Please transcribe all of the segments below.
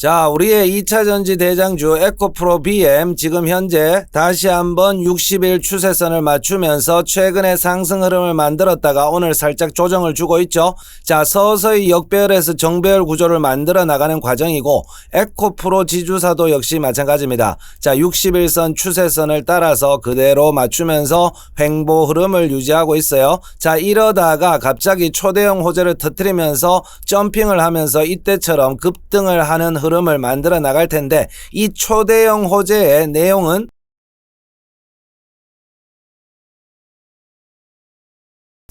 자, 우리의 2차 전지 대장주 에코프로 BM 지금 현재 다시 한번 60일 추세선을 맞추면서 최근의 상승 흐름을 만들었다가 오늘 살짝 조정을 주고 있죠. 자, 서서히 역배열에서 정배열 구조를 만들어 나가는 과정이고 에코프로 지주사도 역시 마찬가지입니다. 자, 60일선 추세선을 따라서 그대로 맞추면서 횡보 흐름을 유지하고 있어요. 자, 이러다가 갑자기 초대형 호재를 터뜨리면서 점핑을 하면서 이때처럼 급등을 하는 흐름 을 만들어 나갈 텐데 이 초대형 호재의 내용은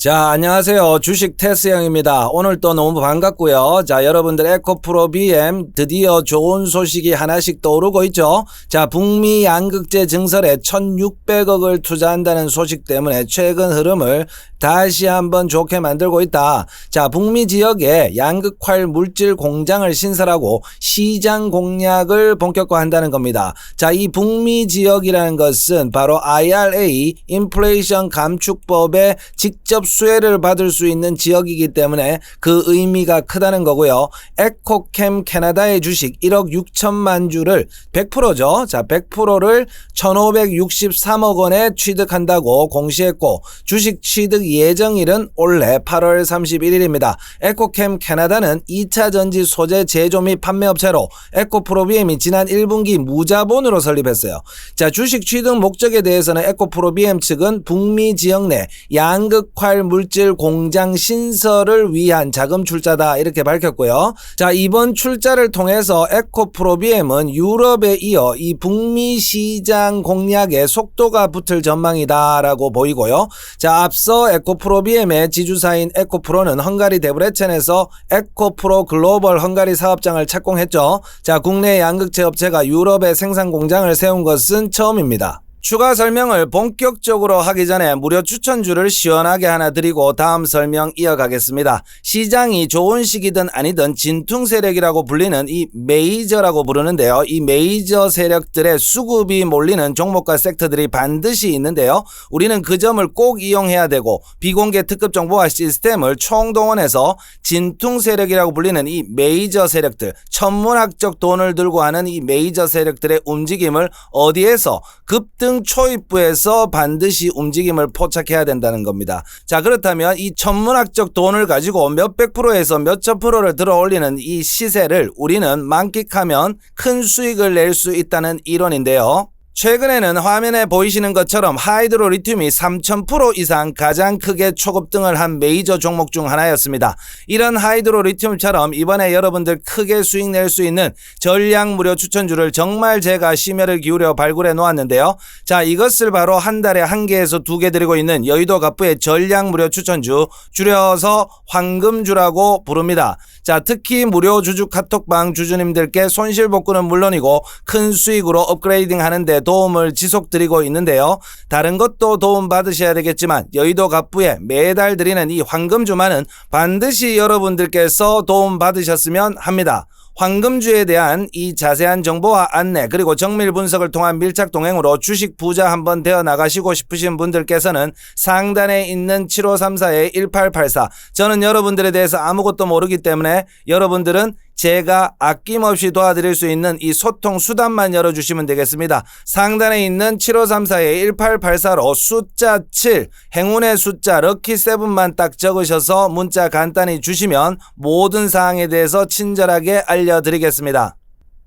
자, 안녕하세요. 주식 테스 형입니다. 오늘 또 너무 반갑고요. 자, 여러분들 에코프로 BM 드디어 좋은 소식이 하나씩 떠오르고 있죠. 자, 북미 양극재 증설에 1,600억을 투자한다는 소식 때문에 최근 흐름을 다시 한번 좋게 만들고 있다. 자, 북미 지역에 양극활 물질 공장을 신설하고 시장 공략을 본격화한다는 겁니다. 자, 이 북미 지역이라는 것은 바로 IRA 인플레이션 감축법에 직접 수혜를 받을 수 있는 지역이기 때문에 그 의미가 크다는 거고요. 에코캠 캐나다의 주식 1억 6천만 주를 100%죠. 자, 100%를 1,563억 원에 취득한다고 공시했고 주식 취득 예정일은 올해 8월 31일입니다. 에코캠 캐나다는 2차 전지 소재 제조 및 판매 업체로 에코프로비엠이 지난 1분기 무자본으로 설립했어요. 자, 주식 취득 목적에 대해서는 에코프로비엠 측은 북미 지역 내 양극 활 물질 공장 신설을 위한 자금 출자다 이렇게 밝혔고요. 자, 이번 출자를 통해서 에코프로비엠은 유럽에 이어 이 북미 시장 공략에 속도가 붙을 전망이다라고 보이고요. 자, 앞서 에코프로비엠의 지주사인 에코프로는 헝가리 데브레첸에서 에코프로 글로벌 헝가리 사업장을 착공했죠. 자, 국내 양극재 업체가 유럽에 생산 공장을 세운 것은 처음입니다. 추가 설명을 본격적으로 하기 전에 무료 추천주를 시원하게 하나 드리고 다음 설명 이어가겠습니다. 시장이 좋은 시기든 아니든 진퉁 세력이라고 불리는 이 메이저라고 부르는데요. 이 메이저 세력들의 수급이 몰리는 종목과 섹터들이 반드시 있는데요. 우리는 그 점을 꼭 이용해야 되고 비공개 특급 정보화 시스템을 총동원해서 진퉁 세력이라고 불리는 이 메이저 세력들, 천문학적 돈을 들고 하는 이 메이저 세력들의 움직임을 어디에서 급등 초입부에서 반드시 움직임을 포착해야 된다는 겁니다. 자, 그렇다면 이 천문학적 돈을 가지고 몇백 프로에서 몇천 프로를 들어 올리는 이 시세를 우리는 만끽하면 큰 수익을 낼 수 있다는 이론인데요. 최근에는 화면에 보이시는 것처럼 하이드로 리튬이 3000% 이상 가장 크게 초급등을 한 메이저 종목 중 하나였습니다. 이런 하이드로 리튬처럼 이번에 여러분들 크게 수익 낼 수 있는 전량 무료 추천주를 정말 제가 심혈을 기울여 발굴해 놓았는데요. 자, 이것을 바로 한 달에 한 개에서 두 개 드리고 있는 여의도 갑부의 전량 무료 추천주, 줄여서 황금주라고 부릅니다. 자, 특히 무료 주주 카톡방 주주님들께 손실 복구는 물론이고 큰 수익으로 업그레이딩 하는데 도움을 지속 드리고 있는데요. 다른 것도 도움 받으셔야 되겠지만 여의도 갑부에 매달 드리는 이 황금 주만은 반드시 여러분들께서 도움 받으셨으면 합니다. 황금주에 대한 이 자세한 정보와 안내 그리고 정밀 분석을 통한 밀착 동행으로 주식 부자 한번 되어 나가시고 싶으신 분들께서는 상단에 있는 7534-1884 저는 여러분들에 대해서 아무것도 모르기 때문에 여러분들은 제가 아낌없이 도와드릴 수 있는 이 소통 수단만 열어주시면 되겠습니다. 상단에 있는 7534-1884로 숫자 7, 행운의 숫자 럭키 7만 딱 적으셔서 문자 간단히 주시면 모든 사항에 대해서 친절하게 알려드리겠습니다.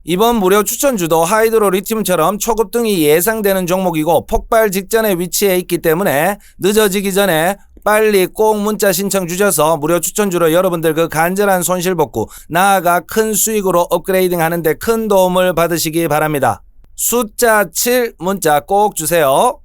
이번 무료 추천 주도 하이드로 리튬처럼 초급 등이 예상되는 종목이고 폭발 직전에 위치해 있기 때문에 늦어지기 전에 빨리 꼭 문자 신청 주셔서 무료 추천주로 여러분들 그 간절한 손실 복구 나아가 큰 수익으로 업그레이딩 하는데 큰 도움을 받으시기 바랍니다. 숫자 7 문자 꼭 주세요.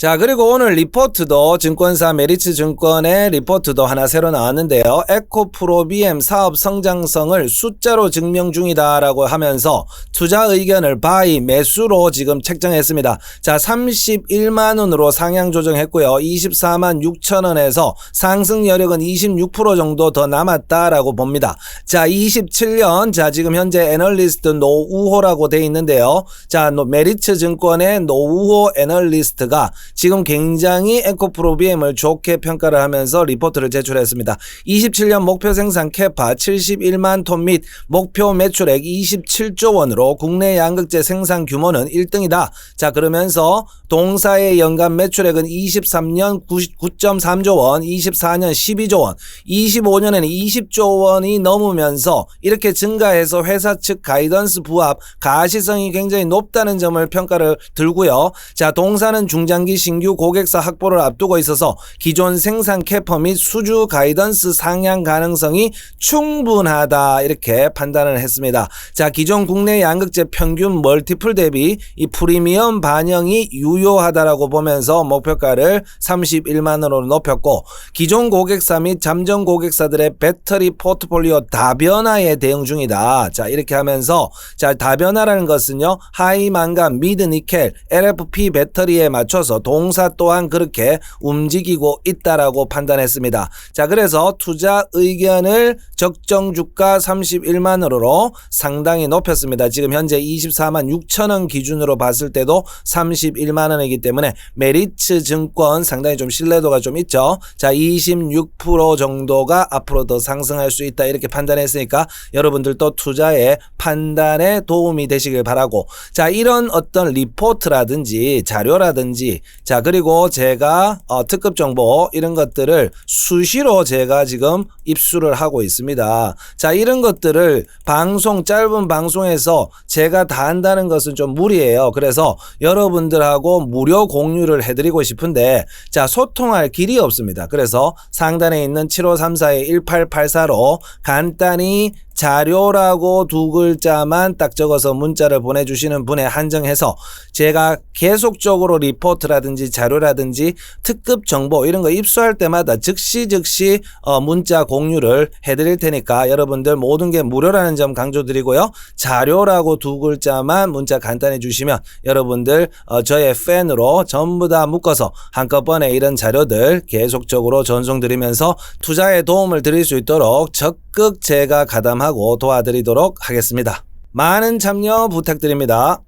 자, 그리고 오늘 리포트도 증권사 메리츠 증권의 리포트도 하나 새로 나왔는데요. 에코프로 BM 사업 성장성을 숫자로 증명 중이다라고 하면서 투자 의견을 바이 매수로 지금 책정했습니다. 자, 31만 원으로 상향 조정했고요. 24만 6천 원에서 상승 여력은 26% 정도 더 남았다라고 봅니다. 자, 27년 자, 지금 현재 애널리스트 노우호라고 돼 있는데요. 자, 노- 메리츠 증권의 노우호 애널리스트가 지금 굉장히 에코프로 BM을 좋게 평가를 하면서 리포트를 제출했습니다. 27년 목표 생산 캐파 71만 톤 및 목표 매출액 27조 원으로 국내 양극재 생산 규모는 1등이다. 자, 그러면서 동사의 연간 매출액은 23년 9.3조 원, 24년 12조 원, 25년에는 20조 원이 넘으면서 이렇게 증가해서 회사 측 가이던스 부합 가시성이 굉장히 높다는 점을 평가를 들고요. 자, 동사는 중장기 신규 고객사 확보를 앞두고 있어서 기존 생산 캐퍼 및 수주 가이던스 상향 가능성이 충분하다 이렇게 판단을 했습니다. 자, 기존 국내 양극재 평균 멀티플 대비 이 프리미엄 반영이 유효하다라고 보면서 목표가를 31만원으로 높였고 기존 고객사 및 잠정 고객사들의 배터리 포트폴리오 다변화에 대응 중이다. 자, 이렇게 하면서 자, 다변화라는 것은요. 하이 만감, 미드 니켈, LFP 배터리에 맞춰서 동사 또한 그렇게 움직이고 있다라고 판단했습니다. 자, 그래서 투자 의견을 적정 주가 31만 원으로 상당히 높였습니다. 지금 현재 24만 6천 원 기준으로 봤을 때도 31만 원이기 때문에 메리츠 증권 상당히 좀 신뢰도가 좀 있죠. 자, 26% 정도가 앞으로 더 상승할 수 있다 이렇게 판단했으니까 여러분들도 투자에 판단에 도움이 되시길 바라고 자, 이런 어떤 리포트라든지 자료라든지 자, 그리고 제가 어, 특급 정보 이런 것들을 수시로 제가 지금 입수를 하고 있습니다. 자, 이런 것들을 방송 짧은 방송에서 제가 다 한다는 것은 좀 무리예요. 그래서 여러분들하고 무료 공유를 해 드리고 싶은데 자, 소통할 길이 없습니다. 그래서 상단에 있는 7534의 1884로 간단히 자료라고 두 글자만 딱 적어서 문자를 보내주시는 분에 한정해서 제가 계속적으로 리포트라든지 자료라든지 특급 정보 이런 거 입수할 때마다 즉시 즉시 어, 문자 공유를 해드릴 테니까 여러분들 모든 게 무료라는 점 강조드리고요. 자료라고 두 글자만 문자 간단히 주시면 여러분들 어, 저의 팬으로 전부 다 묶어서 한꺼번에 이런 자료들 계속적으로 전송드리면서 투자에 도움을 드릴 수 있도록 적극 제가 가담하고 도와드리도록 하겠습니다. 많은 참여 부탁드립니다.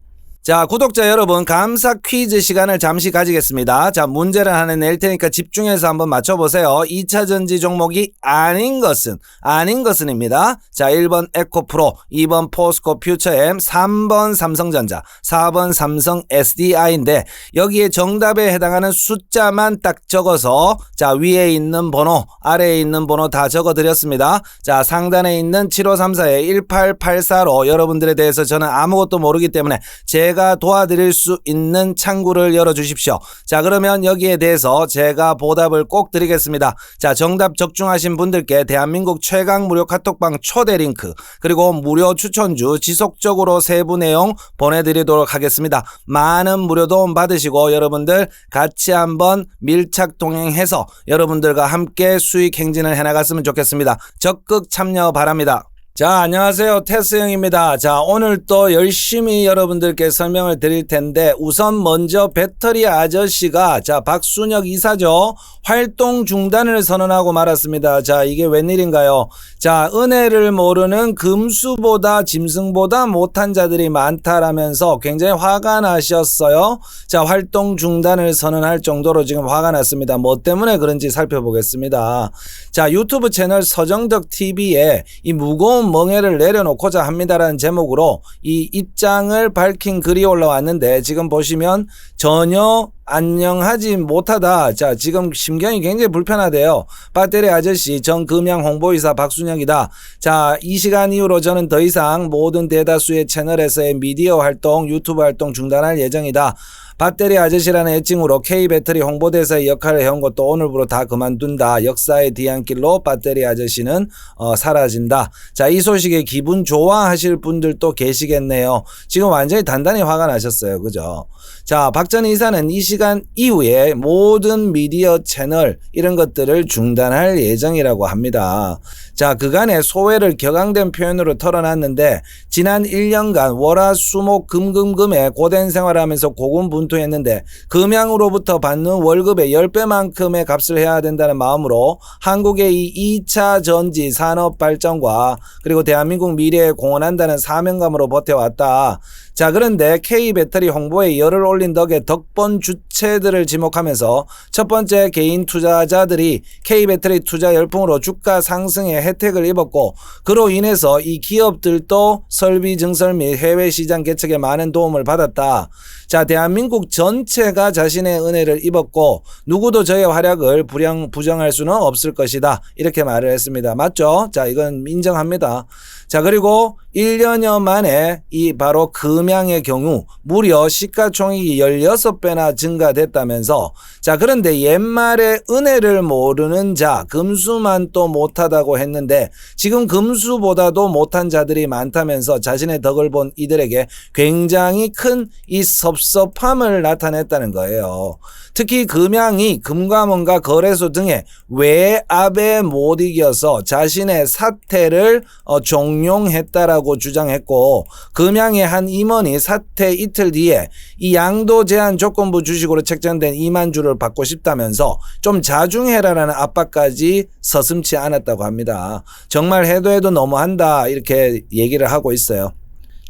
자, 구독자 여러분, 감사 퀴즈 시간을 잠시 가지겠습니다. 자, 문제를 하나 낼 테니까 집중해서 한번 맞춰보세요. 2차 전지 종목이 아닌 것은, 아닌 것은입니다. 자, 1번 에코프로, 2번 포스코 퓨처엠, 3번 삼성전자, 4번 삼성 SDI인데, 여기에 정답에 해당하는 숫자만 딱 적어서, 자, 위에 있는 번호, 아래에 있는 번호 다 적어 드렸습니다. 자, 상단에 있는 7534의 1884로 여러분들에 대해서 저는 아무것도 모르기 때문에 제 제가 도와드릴 수 있는 창구를 열어주십시오. 자, 그러면 여기에 대해서 제가 보답을 꼭 드리겠습니다. 자, 정답 적중하신 분들께 대한민국 최강 무료 카톡방 초대 링크, 그리고 무료 추천주 지속적으로 세부 내용 보내드리도록 하겠습니다. 많은 무료 도움 받으시고 여러분들 같이 한번 밀착 동행해서 여러분들과 함께 수익 행진을 해나갔으면 좋겠습니다. 적극 참여 바랍니다. 자, 안녕하세요. 테스 형입니다. 자, 오늘 또 열심히 여러분들께 설명을 드릴 텐데, 우선 먼저 배터리 아저씨가, 자, 박순혁 이사죠. 활동 중단을 선언하고 말았습니다. 자, 이게 웬일인가요? 자, 은혜를 모르는 금수보다 짐승보다 못한 자들이 많다라면서 굉장히 화가 나셨어요. 자, 활동 중단을 선언할 정도로 지금 화가 났습니다. 뭐 때문에 그런지 살펴보겠습니다. 자, 유튜브 채널 서정덕 TV에 이 무거운 멍해를 내려놓고자 합니다라는 제목으로 이 입장을 밝힌 글이 올라왔는데 지금 보시면 전혀 안녕하지 못하다. 자, 지금 심경이 굉장히 불편하대요. 배터리 아저씨 전 금양 홍보이사 박순영이다. 자, 이 시간 이후로 저는 더 이상 모든 대다수의 채널에서의 미디어 활동, 유튜브 활동 중단할 예정이다. 배터리 아저씨라는 애칭으로 K배터리 홍보대사의 역할을 해온 것도 오늘부로 다 그만둔다. 역사의 뒤안길로 배터리 아저씨는 어, 사라진다. 자, 이 소식에 기분 좋아하실 분들도 계시겠네요. 지금 완전히 단단히 화가 나셨어요. 그죠? 자, 박 전 이사는 이 시간 이후에 모든 미디어 채널 이런 것들을 중단할 예정이라고 합니다. 자, 그간의 소외를 격앙된 표현으로 털어놨는데 지난 1년간 월화 수목 금금금에 고된 생활하면서 고군분투했는데 금양으로부터 받는 월급의 10배만큼의 값을 해야 된다는 마음으로 한국의 이 2차 전지 산업 발전과 그리고 대한민국 미래에 공헌한다는 사명감으로 버텨왔다. 자, 그런데 K 배터리 홍보에 열을 올린 덕에 덕본 주체들을 지목하면서 첫 번째 개인 투자자들이 K 배터리 투자 열풍으로 주가 상승에 혜택을 입었고 그로 인해서 이 기업들도 설비 증설 및 해외 시장 개척에 많은 도움을 받았다. 자, 대한민국 전체가 자신의 은혜를 입었고 누구도 저의 활약을 부정, 부정할 수는 없을 것이다. 이렇게 말을 했습니다. 맞죠? 자, 이건 인정합니다. 자, 그리고 1년여 만에 이 바로 금양의 경우 무려 시가총액이 16배나 증가됐다면서 자, 그런데 옛말에 은혜를 모르는 자, 금수만 또 못하다고 했는데 지금 금수보다도 못한 자들이 많다면서 자신의 덕을 본 이들에게 굉장히 큰 이 섭섭함을 나타냈다는 거예요. 특히 금양이 금감원과 거래소 등의 외압에 못 이겨서 자신의 사태를 어, 종용했다라고 주장했고 금양의 한 임원이 사태 이틀 뒤에 이 양도 제한 조건부 주식으로 책정된 2만 주를 받고 싶다면서 좀 자중해라라는 압박까지 서슴치 않았다고 합니다. 정말 해도 해도 너무한다 이렇게 얘기를 하고 있어요.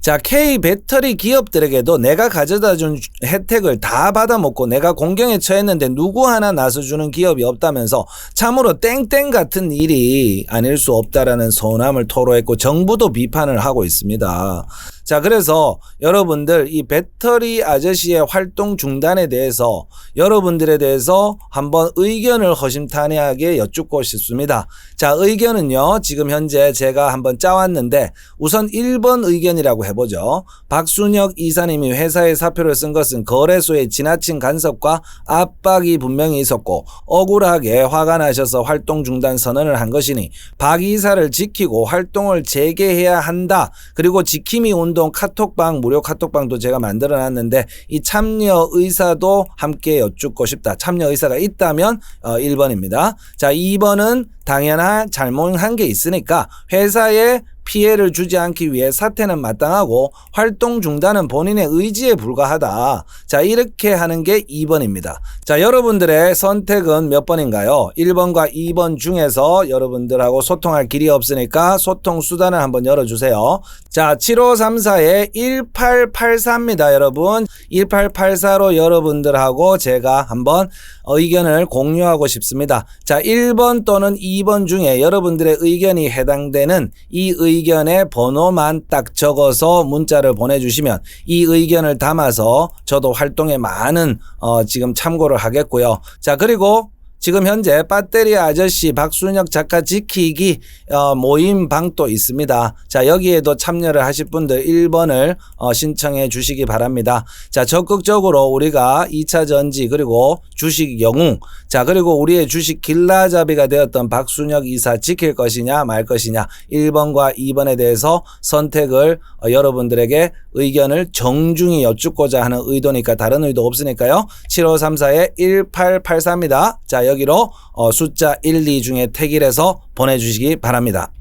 자, K 배터리 기업들에게도 내가 가져다 준 혜택을 다 받아먹고 내가 공경에 처했는데 누구 하나 나서주는 기업이 없다면서 참으로 땡땡 같은 일이 아닐 수 없다라는 서운함을 토로했고 정부도 비판을 하고 있습니다. 자, 그래서 여러분들 이 배터리 아저씨의 활동 중단에 대해서 여러분들에 대해서 한번 의견을 허심탄회하게 여쭙고 싶습니다. 자, 의견은요, 지금 현재 제가 한번 짜왔는데 우선 1번 의견이라고 해보죠. 박순혁 이사님이 회사에 사표를 쓴 것은 거래소의 지나친 간섭과 압박이 분명히 있었고 억울하게 화가 나셔서 활동 중단 선언을 한 것이니 박 이사를 지키고 활동을 재개해야 한다. 그리고 지킴이 운동 카톡방 무료 카톡방도 제가 만들어 놨는데 이 참여 의사도 함께 여쭙고 싶다. 참여 의사가 있다면 어 1번입니다. 자, 2번은 당연한 잘못한 게 있으니까 회사에 피해를 주지 않기 위해 사퇴는 마땅하고 활동 중단은 본인의 의지에 불과하다. 자, 이렇게 하는 게 2번입니다. 자, 여러분들의 선택은 몇 번인가요? 1번과 2번 중에서 여러분들하고 소통할 길이 없으니까 소통 수단을 한번 열어주세요. 자, 7534에 1884입니다, 여러분. 1884로 여러분들하고 제가 한번 의견을 공유하고 싶습니다. 자, 1번 또는 2번 중에 여러분들의 의견이 해당되는 이 의견 의 번호만 딱 적어서 문자를 보내주시면 이 의견을 담아서 저도 활동에 많은 어, 지금 참고를 하겠고요. 자, 그리고 지금 현재 배터리 아저씨 박순혁 작가 지키기 어, 모임 방도 있습니다. 자, 여기에도 참여를 하실 분들 1번을 어, 신청해 주시기 바랍니다. 자, 적극적으로 우리가 2차 전지 그리고 주식 영웅 자, 그리고 우리의 주식 길라잡이가 되었던 박순혁 이사 지킬 것이냐 말 것이냐 1번과 2번에 대해서 선택을 어, 여러분들에게 의견을 정중히 여쭙고자 하는 의도니까 다른 의도 없으니까요. 7534에 1884입니다. 자, 여기로 어, 숫자 1, 2 중에 택일해서 보내주시기 바랍니다.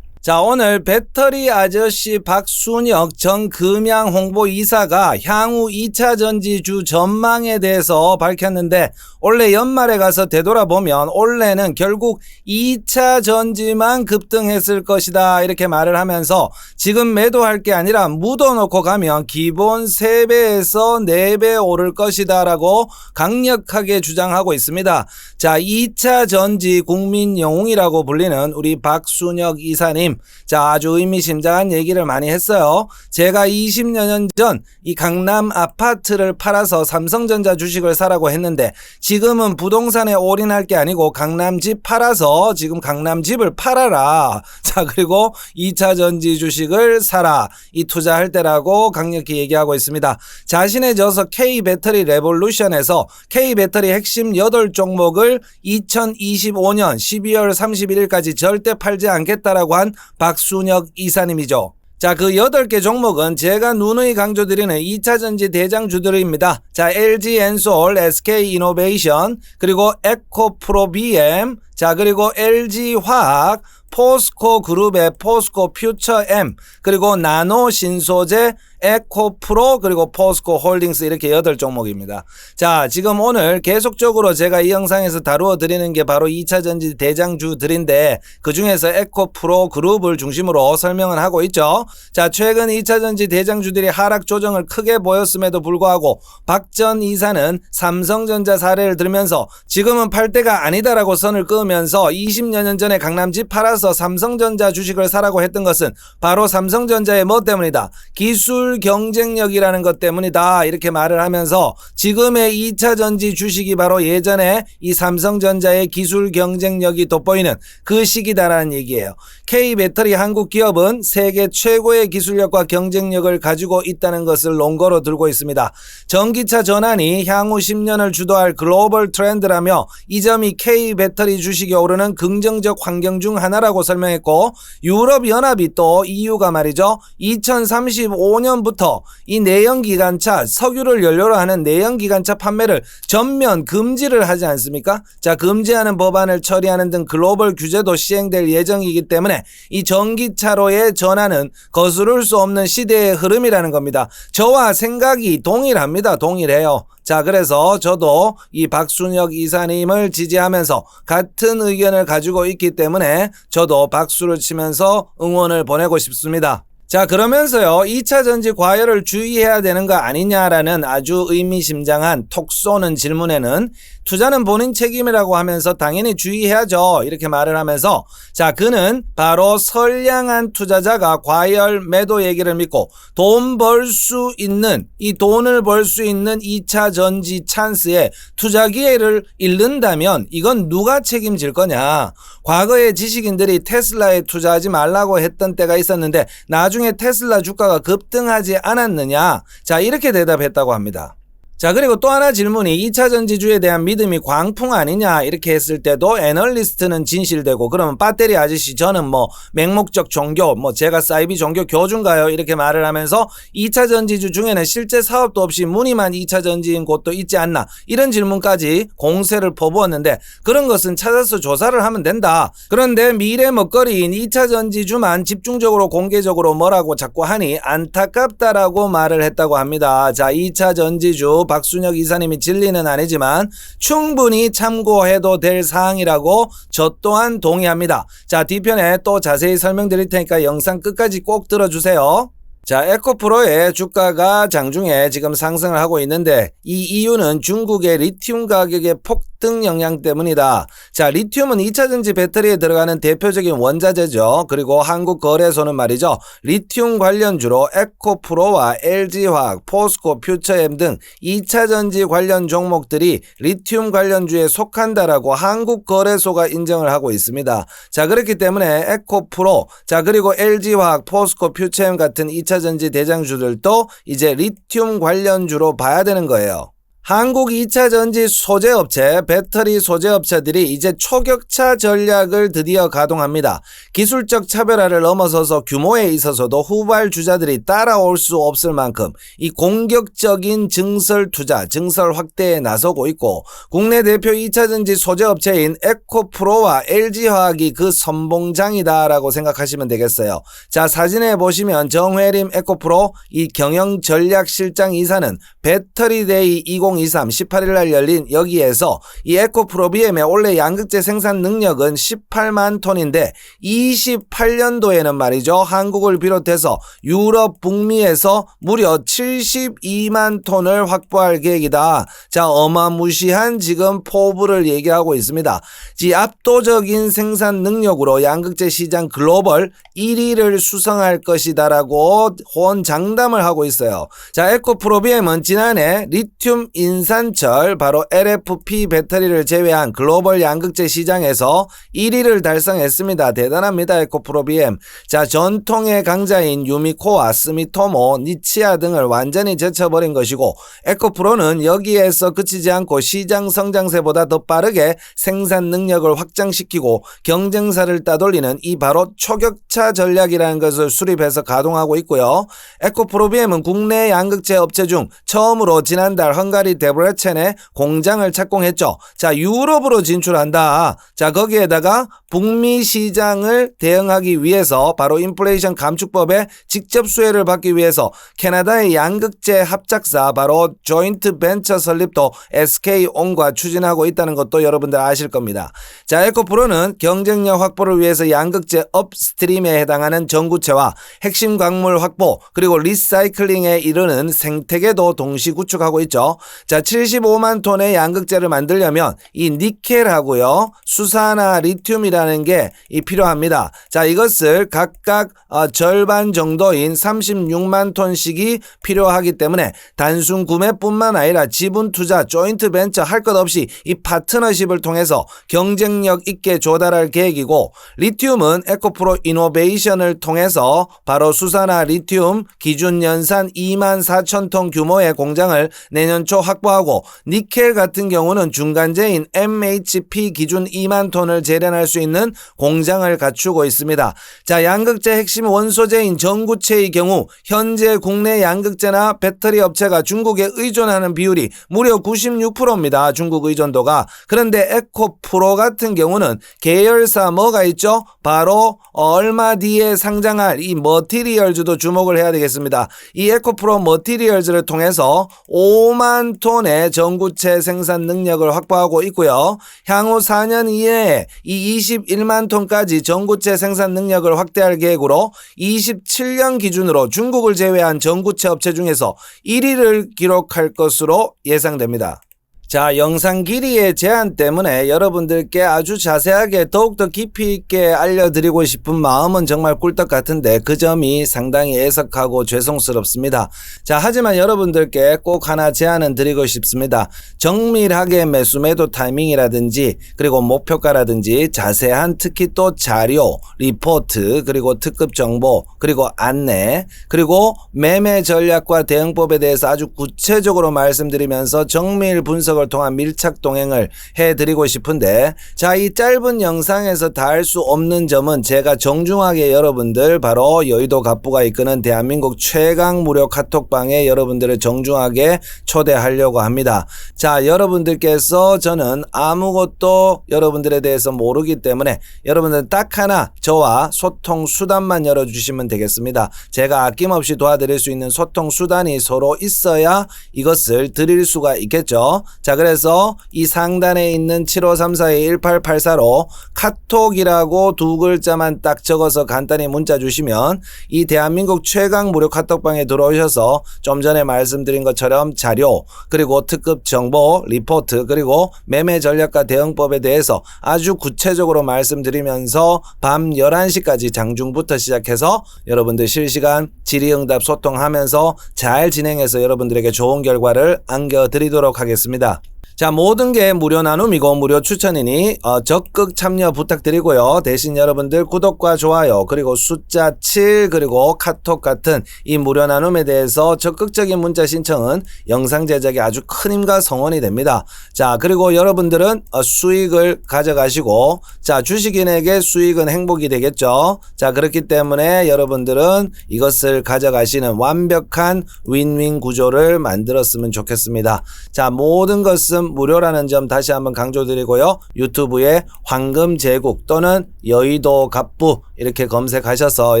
자, 오늘 배터리 아저씨 박순혁 전 금양 홍보 이사가 향후 2차 전지주 전망에 대해서 밝혔는데 올해 연말에 가서 되돌아보면 올해는 결국 2차 전지만 급등했을 것이다 이렇게 말을 하면서 지금 매도할 게 아니라 묻어놓고 가면 기본 3배에서 4배 오를 것이다 라고 강력하게 주장하고 있습니다. 자, 2차 전지 국민 영웅이라고 불리는 우리 박순혁 이사님 자, 아주 의미심장한 얘기를 많이 했어요. 제가 20년 전 이 강남 아파트를 팔아서 삼성전자 주식을 사라고 했는데 지금은 부동산에 올인할 게 아니고 강남 집 팔아서 지금 강남 집을 팔아라. 자, 그리고 2차 전지 주식을 사라. 이 투자할 때라고 강력히 얘기하고 있습니다. 자신의 저서 K 배터리 레볼루션에서 K 배터리 핵심 8 종목을 2025년 12월 31일까지 절대 팔지 않겠다라고 한 박순혁 이사님이죠. 자, 그 8개 종목은 제가 누누이 강조드리는 2차 전지 대장주들입니다. 자, LG 엔솔, SK 이노베이션, 그리고 에코프로 BM, 자, 그리고 LG화학, 포스코 그룹의 포스코 퓨처 M, 그리고 나노 신소재, 에코프로, 그리고 포스코 홀딩스 이렇게 여덟 종목입니다. 자, 지금 오늘 계속적으로 제가 이 영상에서 다루어 드리는 게 바로 2차 전지 대장주들인데 그 중에서 에코프로 그룹을 중심으로 설명을 하고 있죠. 자, 최근 2차 전지 대장주들이 하락 조정을 크게 보였음에도 불구하고 박 전 이사는 삼성전자 사례를 들면서 지금은 팔 때가 아니다라고 선을 그으면서 20여 년 전에 강남집 팔아서 삼성전자 주식을 사라고 했던 것은 바로 삼성전자의 뭐 때문이다. 기술 경쟁력이라는 것 때문이다. 이렇게 말을 하면서 지금의 2차 전지 주식이 바로 예전에 이 삼성전자의 기술 경쟁력이 돋보이는 그 시기다라는 얘기예요. K 배터리 한국 기업은 세계 최고의 기술력과 경쟁력을 가지고 있다는 것을 논거로 들고 있습니다. 전기차 전환이 향후 10년을 주도할 글로벌 트렌드라며 이 점이 K 배터리 주식이 오르는 긍정적 환경 중 하나라고 설명했고 유럽 연합이 또 EU가 말이죠. 2035년 부터 이 내연 기관차 석유를 연료로 하는 내연 기관차 판매를 전면 금지를 하지 않습니까? 자, 금지하는 법안을 처리하는 등 글로벌 규제도 시행될 예정이기 때문에 이 전기차로의 전환은 거스를 수 없는 시대의 흐름이라는 겁니다. 저와 생각이 동일합니다. 동일해요. 자, 그래서 저도 이 박순혁 이사님을 지지하면서 같은 의견을 가지고 있기 때문에 저도 박수를 치면서 응원을 보내고 싶습니다. 자, 그러면서요, 2차 전지 과열을 주의해야 되는 거 아니냐라는 아주 의미심장한 톡 쏘는 질문에는 투자는 본인 책임이라고 하면서 당연히 주의해야죠. 이렇게 말을 하면서 자, 그는 바로 선량한 투자자가 과열 매도 얘기를 믿고 돈 벌 수 있는 이 돈을 벌 수 있는 2차 전지 찬스에 투자 기회를 잃는다면 이건 누가 책임질 거냐? 과거에 지식인들이 테슬라에 투자하지 말라고 했던 때가 있었는데 나중에 테슬라 주가가 급등하지 않았느냐? 자, 이렇게 대답했다고 합니다. 자, 그리고 또 하나 질문이 2차 전지주에 대한 믿음이 광풍 아니냐 이렇게 했을 때도 애널리스트는 진실되고 그러면 배터리 아저씨 저는 뭐 맹목적 종교 뭐 제가 사이비 종교 교주인가요 이렇게 말을 하면서 2차 전지주 중에는 실제 사업도 없이 무늬만 2차 전지인 곳도 있지 않나 이런 질문까지 공세를 퍼부었는데 그런 것은 찾아서 조사를 하면 된다. 그런데 미래 먹거리인 2차 전지주만 집중적으로 공개적으로 뭐라고 자꾸 하니 안타깝다라고 말을 했다고 합니다. 자, 2차 전지주 박순혁 이사님이 진리는 아니지만 충분히 참고해도 될 사항이라고 저 또한 동의합니다. 자, 뒤편에 또 자세히 설명드릴 테니까 영상 끝까지 꼭 들어주세요. 자, 에코프로의 주가가 장중에 지금 상승을 하고 있는데 이 이유는 중국의 리튬 가격의 폭등 영향 때문이다. 자, 리튬은 2차 전지 배터리에 들어가는 대표적인 원자재죠. 그리고 한국 거래소는 말이죠. 리튬 관련주로 에코프로와 LG화학, 포스코, 퓨처엠 등 2차 전지 관련 종목들이 리튬 관련주에 속한다라고 한국 거래소가 인정을 하고 있습니다. 자, 그렇기 때문에 에코프로, 자, 그리고 LG화학, 포스코, 퓨처엠 같은 2차 전지 대장주들도 이제 리튬 관련주로 봐야 되는 거예요. 한국 2차 전지 소재 업체, 배터리 소재 업체들이 이제 초격차 전략을 드디어 가동합니다. 기술적 차별화를 넘어서서 규모에 있어서도 후발 주자들이 따라올 수 없을 만큼 이 공격적인 증설 투자, 증설 확대에 나서고 있고 국내 대표 2차 전지 소재 업체인 에코프로와 LG화학이 그 선봉장이다라고 생각하시면 되겠어요. 자, 사진에 보시면 정회림 에코프로 이 경영 전략 실장 이사는 배터리데이 2023 18일 날 열린 여기에서 이 에코프로비엠의 올해 양극재 생산 능력은 18만 톤인데 28년도에는 말이죠. 한국을 비롯해서 유럽 북미에서 무려 72만 톤을 확보할 계획이다. 자, 어마무시한 지금 포부를 얘기하고 있습니다. 지 압도적인 생산 능력으로 양극재 시장 글로벌 1위를 수성할 것이다라고 호언 장담을 하고 있어요. 자, 에코프로비엠은 지난해 리튬 인 산철 바로 LFP 배터리를 제외한 글로벌 양극재 시장에서 1위를 달성했습니다. 대단합니다. 에코프로비엠. 자, 전통의 강자인 유미코와 스미토모, 니치아 등을 완전히 제쳐버린 것이고 에코프로는 여기에서 그치지 않고 시장 성장세보다 더 빠르게 생산 능력을 확장시키고 경쟁사를 따돌리는 이 바로 초격차 전략이라는 것을 수립해서 가동하고 있고요. 에코프로비엠은 국내 양극재 업체 중 처음으로 지난달 헝가리 데브레첸의 공장을 착공했죠. 자, 유럽으로 진출한다. 자, 거기에다가 북미 시장을 대응하기 위해서 바로 인플레이션 감축법에 직접 수혜를 받기 위해서 캐나다의 양극재 합작사 바로 조인트 벤처 설립도 SK온과 추진하고 있다는 것도 여러분들 아실 겁니다. 자, 에코프로는 경쟁력 확보를 위해서 양극재 업스트림에 해당하는 전구체와 핵심 광물 확보 그리고 리사이클링에 이르는 생태계도 동시 구축하고 있죠. 자, 75만 톤의 양극재를 만들려면 이 니켈하고요. 수산화 리튬이라는 게 이 필요합니다. 자, 이것을 각각 어, 절반 정도인 36만 톤씩이 필요하기 때문에 단순 구매뿐만 아니라 지분 투자, 조인트 벤처 할 것 없이 이 파트너십을 통해서 경쟁력 있게 조달할 계획이고 리튬은 에코프로 이노베이션을 통해서 바로 수산화 리튬 기준 연산 2만 4천 톤 규모의 공장을 내년 초 확보하고 니켈 같은 경우는 중간재인 MHP 기준 2만 톤을 재련할 수 있는 공장을 갖추고 있습니다. 자, 양극재 핵심 원소재인 전구체의 경우 현재 국내 양극재나 배터리 업체가 중국에 의존하는 비율이 무려 96%입니다. 중국 의존도가. 그런데 에코프로 같은 경우는 계열사 뭐가 있죠? 바로 얼마 뒤에 상장할 이 머티리얼즈도 주목을 해야 되겠습니다. 이 에코프로 머티리얼즈를 통해서 5만 톤의 전구체 생산 능력을 확보하고 있고요. 향후 4년 이내에 이 21만 톤까지 전구체 생산 능력을 확대할 계획으로 27년 기준으로 중국을 제외한 전구체 업체 중에서 1위를 기록할 것으로 예상됩니다. 자, 영상 길이의 제한 때문에 여러분들께 아주 자세하게 더욱더 깊이 있게 알려드리고 싶은 마음은 정말 꿀떡 같은데 그 점이 상당히 애석하고 죄송스럽습니다. 자, 하지만 여러분들께 꼭 하나 제안은 드리고 싶습니다. 정밀하게 매수 매도 타이밍이라든지 그리고 목표가라든지 자세한 특히 또 자료, 리포트, 그리고 특급 정보, 그리고 안내, 그리고 매매 전략과 대응법에 대해서 아주 구체적으로 말씀드리면서 정밀 분석 을 통한 밀착 동행을 해드리고 싶은데 자 이 짧은 영상에서 다 할 수 없는 점은 제가 정중하게 여러분들 바로 여의도 갑부가 이끄는 대한민국 최강 무료 카톡방에 여러분들을 정중하게 초대하려고 합니다. 자 여러분들께서 저는 아무것도 여러분들에 대해서 모르기 때문에 여러분들 딱 하나 저와 소통 수단만 열어주시면 되겠습니다. 제가 아낌없이 도와드릴 수 있는 소통 수단이 서로 있어야 이것을 드릴 수가 있겠죠. 자, 그래서 이 상단에 있는 7534-1884로 카톡이라고 두 글자만 딱 적어서 간단히 문자 주시면 이 대한민국 최강 무료 카톡방에 들어오셔서 좀 전에 말씀드린 것처럼 자료, 그리고 특급 정보, 리포트, 그리고 매매 전략과 대응법에 대해서 아주 구체적으로 말씀드리면서 밤 11시까지 장중부터 시작해서 여러분들 실시간 질의응답 소통하면서 잘 진행해서 여러분들에게 좋은 결과를 안겨드리도록 하겠습니다. 자, 모든 게 무료 나눔이고 무료 추천이니 어, 적극 참여 부탁드리고요. 대신 여러분들 구독과 좋아요 그리고 숫자 7 그리고 카톡 같은 이 무료 나눔에 대해서 적극적인 문자 신청은 영상 제작에 아주 큰 힘과 성원이 됩니다. 자, 그리고 여러분들은 어, 수익을 가져가시고 자, 주식인에게 수익은 행복이 되겠죠. 자, 그렇기 때문에 여러분들은 이것을 가져가시는 완벽한 윈윈 구조를 만들었으면 좋겠습니다. 자, 모든 것은 무료라는 점 다시 한번 강조드리고요. 유튜브에 황금 제국 또는 여의도 갑부 이렇게 검색하셔서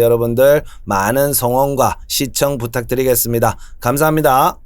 여러분들 많은 성원과 시청 부탁드리겠습니다. 감사합니다.